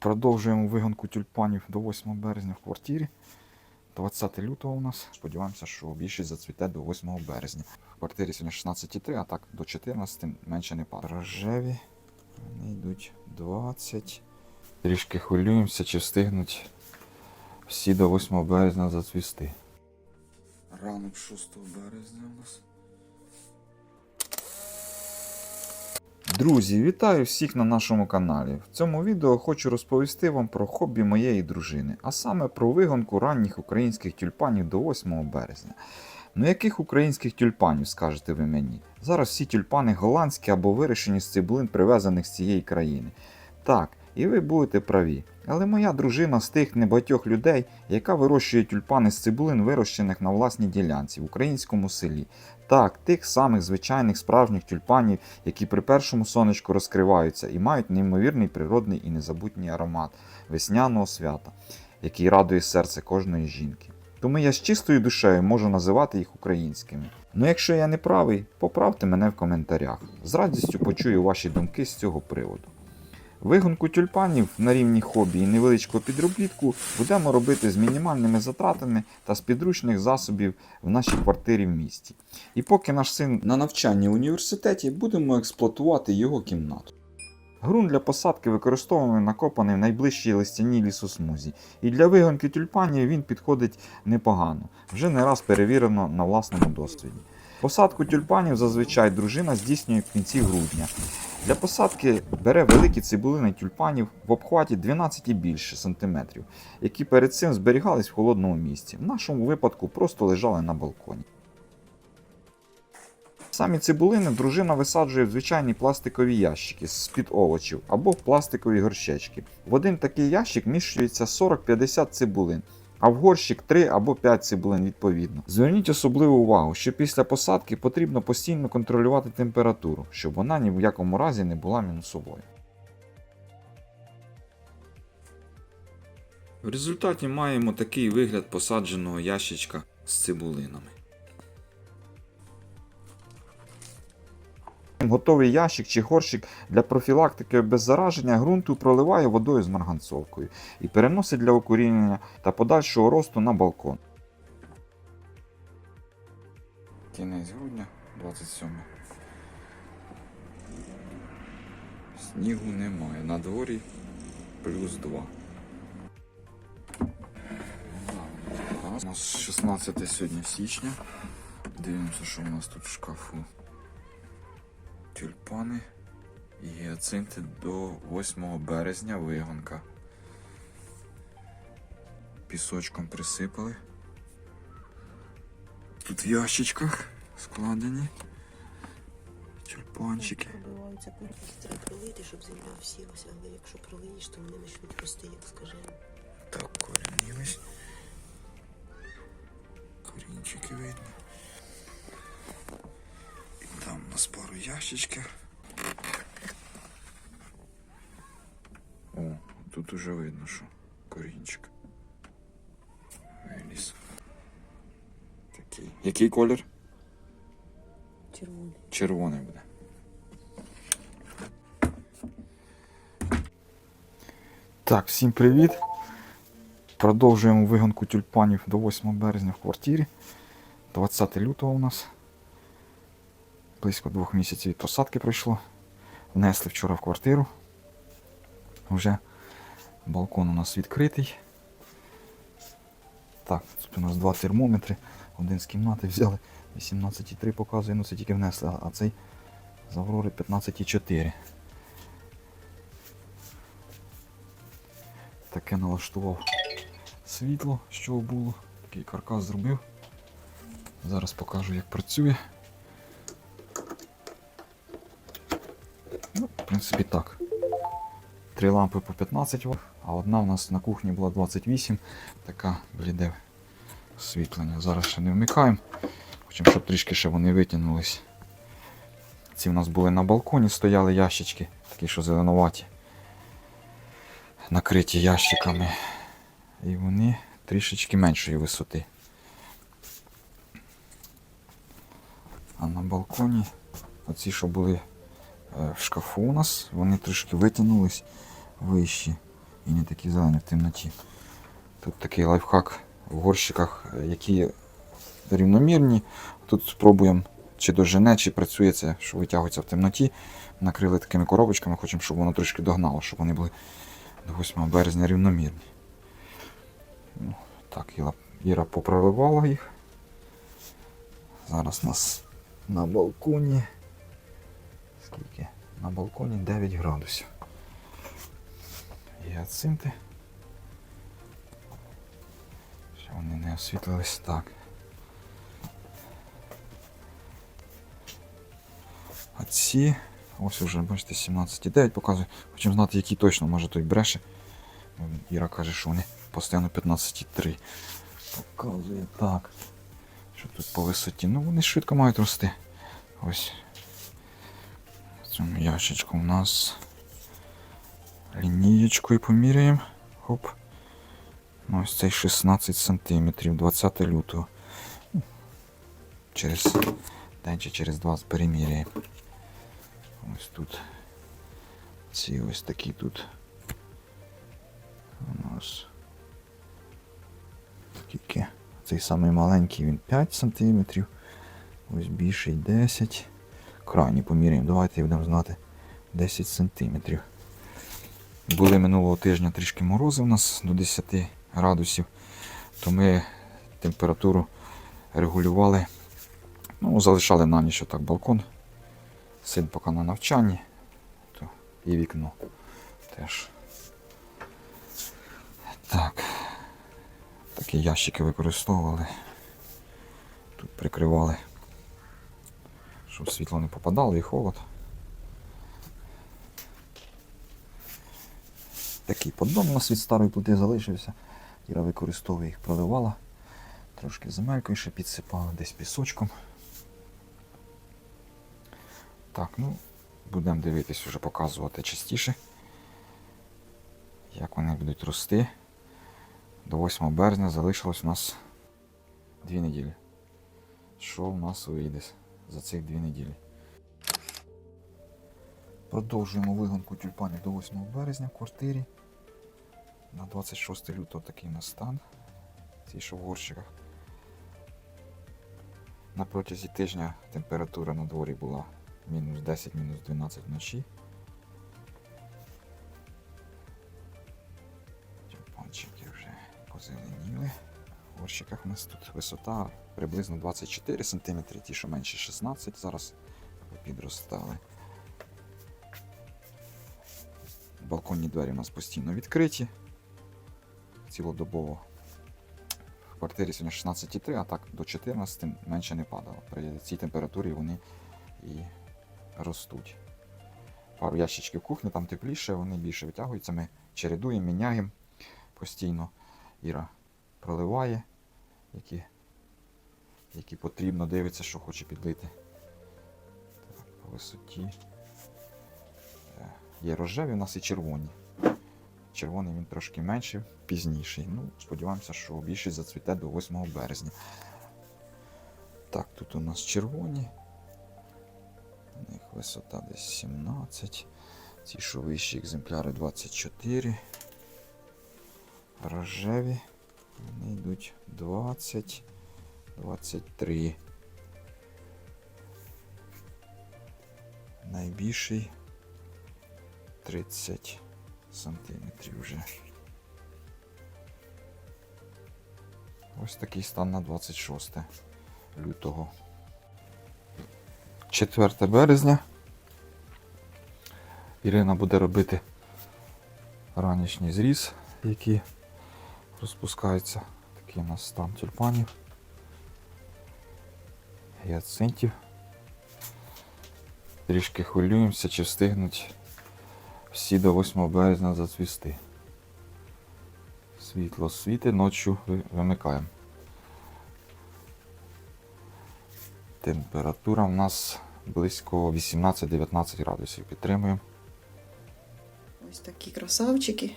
Продовжуємо вигонку тюльпанів до 8 березня в квартирі. 20 лютого у нас. Сподіваємося, що більшість зацвіте до 8 березня. В квартирі сьогодні 16,3, а так до 14 менше не падає. Рожеві. Вони йдуть 20. Трішки хвилюємося, чи встигнуть всі до 8 березня зацвісти. Ранок 6 березня у нас. Друзі, вітаю всіх на нашому каналі. В цьому відео хочу розповісти вам про хобі моєї дружини, а саме про вигонку ранніх українських тюльпанів до 8 березня. Ну яких українських тюльпанів, скажете ви мені? Зараз всі тюльпани голландські або вирішені з цибулин, привезених з цієї країни. Так, і ви будете праві. Але моя дружина з тих небагатьох людей, яка вирощує тюльпани з цибулин, вирощених на власній ділянці в українському селі. Так, тих самих звичайних справжніх тюльпанів, які при першому сонечку розкриваються і мають неймовірний природний і незабутній аромат весняного свята, який радує серце кожної жінки. Тому я з чистою душею можу називати їх українськими. Ну якщо я не правий, поправте мене в коментарях. З радістю почую ваші думки з цього приводу. Вигонку тюльпанів на рівні хобі і невеличкого підробітку будемо робити з мінімальними затратами та з підручних засобів в нашій квартирі в місті. І поки наш син на навчанні в університеті, будемо експлуатувати його кімнату. Грунт для посадки використовуємо накопаний в найближчій листяній лісосмузі, і для вигонки тюльпанів він підходить непогано, вже не раз перевірено на власному досвіді. Посадку тюльпанів зазвичай дружина здійснює в кінці грудня. Для посадки бере великі цибулини тюльпанів в обхваті 12 і більше сантиметрів, які перед цим зберігались в холодному місці. В нашому випадку просто лежали на балконі. Самі цибулини дружина висаджує в звичайні пластикові ящики з-під овочів або в пластикові горщечки. В один такий ящик міщується 40-50 цибулин, а в горщик 3 або 5 цибулин відповідно. Зверніть особливу увагу, що після посадки потрібно постійно контролювати температуру, щоб вона ні в якому разі не була мінусовою. В результаті маємо такий вигляд посадженого ящичка з цибулинами. Готовий ящик чи горщик для профілактики обеззараження ґрунту проливає водою з марганцовкою і переносить для укорінення та подальшого росту на балкон. Кінець грудня 27. Снігу немає. На дворі плюс 2. У нас 16 сьогодні січня. Дивимося, що у нас тут в шкафу. Тюльпани і гіацинти до 8 березня вигонка. Пісочком присипали. Тут в ящичках складені. Тюльпанчики. Пробиваються треба пролити, щоб земля всілася, але якщо пролиєш, то вони почнуть рости, як скажемо. Так, корінились. Корінчики видно. Там у нас пару ящичків. О, тут уже видно, що корінчик. Виліз. Такий. Який колір? Червоний. Червоний буде. Так, всім привіт. Продовжуємо вигонку тюльпанів до 8 березня в квартирі. 20 лютого у нас. Близько двох місяців від посадки пройшло. Внесли вчора в квартиру. Вже балкон у нас відкритий. Так, тут у нас два термометри. Один з кімнати взяли. 18,3 показує, ну це тільки внесли, а цей з Аврори 15,4. Таке налаштував світло, що було. Такий каркас зробив. Зараз покажу, як працює. Принципі, так. Три лампи по 15 Вт, а одна в нас на кухні була 28, така бліде освітлення. Зараз ще не вмикаємо. Хочемо, щоб трішки ще вони витягнулись. Ці в нас були на балконі, стояли ящички, такі, що зеленуваті, накриті ящиками. І вони трішечки меншої висоти. А на балконі, оці, що були в шкафу у нас, вони трішки витягнулись вищі. і не такі зелені в темноті. Тут такий лайфхак в горщиках, е, які рівномірні. Тут спробуємо, чи дожене, чи працює це, що витягується в темноті. Накрили такими коробочками, хочемо, щоб воно трошки догнало, щоб вони були до 8 березня рівномірні. Ну, так, Іра, Іра попроливала їх. Зараз у нас на балконі. На балконі 9 градусів. Гіацинти. Ще вони не освітлились так. А ці, ось уже, бачите, 17,9 показує. Хочемо знати, які точно, може той бреше. Іра каже, що вони постійно 15,3. Показує так. Що тут по висоті? Ну вони швидко мають рости. Ось. Цьому ящичку у нас лінієчкою поміряємо. Хоп. Ну, ось цей 16 см, 20 лютого. Через день чи через два переміряємо. Ось тут. Ці ось такі тут. У нас. Скільки? Цей самий маленький він 5 см. Ось більший 10. Крайні поміряємо. Давайте будемо знати 10 см. Були минулого тижня трішки морози у нас до 10 градусів, то ми температуру регулювали. Ну, залишали на ніч отак балкон. Син поки на навчанні, то і вікно теж. Так. Такі ящики використовували. Тут прикривали, щоб світло не попадало і холод. Такий поддон у нас від старої плити залишився. Іра використовує їх, проливала. Трошки земелькою ще підсипала, десь пісочком. Так, ну, будемо дивитись, вже показувати частіше, як вони будуть рости. До 8 березня залишилось у нас 2 неділі. Що у нас вийде за цих дві неділі? Продовжуємо вигонку тюльпанів до 8 березня в квартирі. На 26 лютого такий у нас стан. Ці що в горщиках. На протязі тижня температура на дворі була мінус 10, мінус 12 вночі. Горщиках у нас тут висота приблизно 24 см, ті, що менше 16, зараз підростали. Балконні двері у нас постійно відкриті. Цілодобово. В квартирі сьогодні 16,3, а так до 14 менше не падало. При цій температурі вони і ростуть. Пару ящичків кухні, там тепліше, вони більше витягуються. Ми чередуємо, міняємо постійно. Іра проливає, які, які потрібно, дивиться, що хоче підлити. Так, по висоті. Е, Є рожеві, у нас і червоні. Червоний він трошки менший, пізніший. Ну, сподіваємося, що більшість зацвіте до 8 березня. Так, тут у нас червоні. У них висота десь 17. Ці що вищі екземпляри 24. Рожеві. Вони йдуть 20, 23. Найбільший 30 сантиметрів вже. Ось такий стан на 26 лютого. 4 березня. Ірина буде робити ранішній зріз, який розпускається. Такий у нас стан тюльпанів. Гіацинтів. Трішки хвилюємося, чи встигнуть всі до 8 березня зацвісти. Світло світи, ночі вимикаємо. Температура в нас близько 18-19 градусів. Підтримуємо. Ось такі красавчики.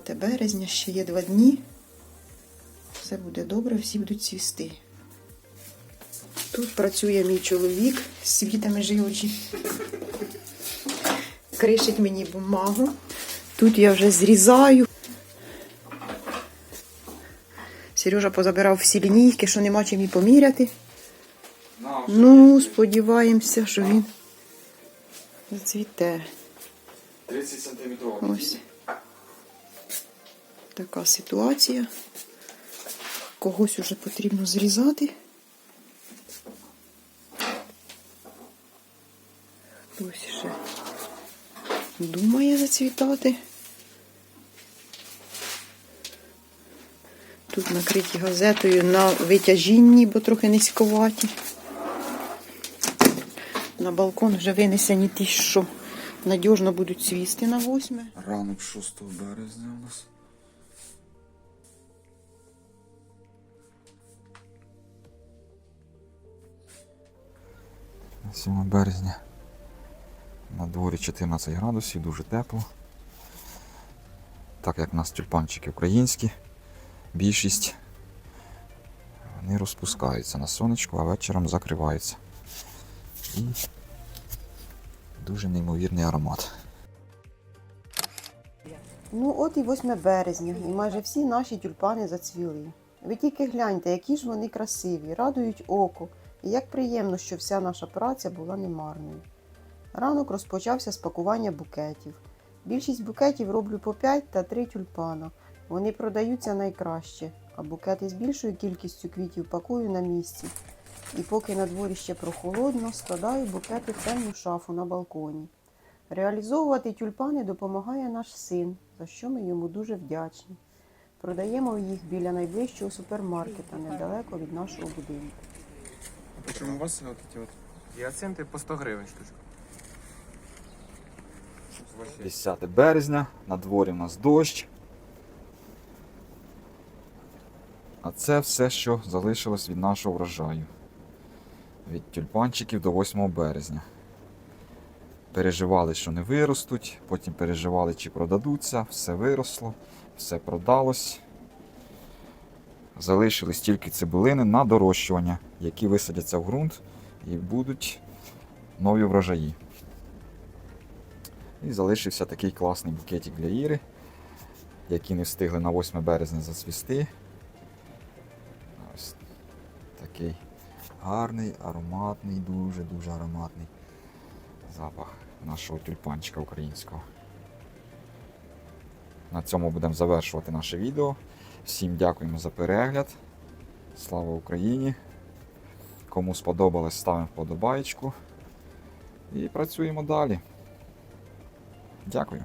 5 березня, ще є два дні. Все буде добре, всі будуть цвісти. Тут працює мій чоловік з світами живочі. Кришить мені бумагу. Тут я вже зрізаю. Сережа позабирав всі лінійки, що нема чим і поміряти. Ну, сподіваємося, що він зацвіте. 30 см. Ось. Така ситуація. Когось уже потрібно зрізати. Хтось ще думає зацвітати. Тут накриті газетою на витяжінні, бо трохи низьковаті. На балкон вже винесені ті, що надіжно будуть цвісти на восьме. Ранок 6 березня у нас. 7 березня. На дворі 14 градусів, дуже тепло. Так як у нас тюльпанчики українські, більшість вони розпускаються на сонечку, а вечором закриваються. І дуже неймовірний аромат. Ну, от і 8 березня, і майже всі наші тюльпани зацвіли. Ви тільки гляньте, які ж вони красиві, радують око, і як приємно, що вся наша праця була немарною. Ранок розпочався з пакування букетів. Більшість букетів роблю по 5 та 3 тюльпана. Вони продаються найкраще, а букети з більшою кількістю квітів пакую на місці. І поки на дворі ще прохолодно, складаю букети в темну шафу на балконі. Реалізовувати тюльпани допомагає наш син, за що ми йому дуже вдячні. Продаємо їх біля найближчого супермаркета, недалеко від нашого будинку. Почему у вас вот эти вот гиацинты по 100 гривен штучка? 10 березня, на дворі у нас дощ. А це все, що залишилось від нашого врожаю. Від тюльпанчиків до 8 березня. Переживали, що не виростуть, потім переживали, чи продадуться, все виросло, все продалось. Залишились тільки цибулини на дорощування, які висадяться в ґрунт і будуть нові врожаї. І залишився такий класний букетик для Іри, які не встигли на 8 березня зацвісти. Ось такий гарний, ароматний, дуже-дуже ароматний запах нашого тюльпанчика українського. На цьому будемо завершувати наше відео. Всім дякуємо за перегляд. Слава Україні! Кому сподобалось, ставимо вподобайку. І працюємо далі. Дякую.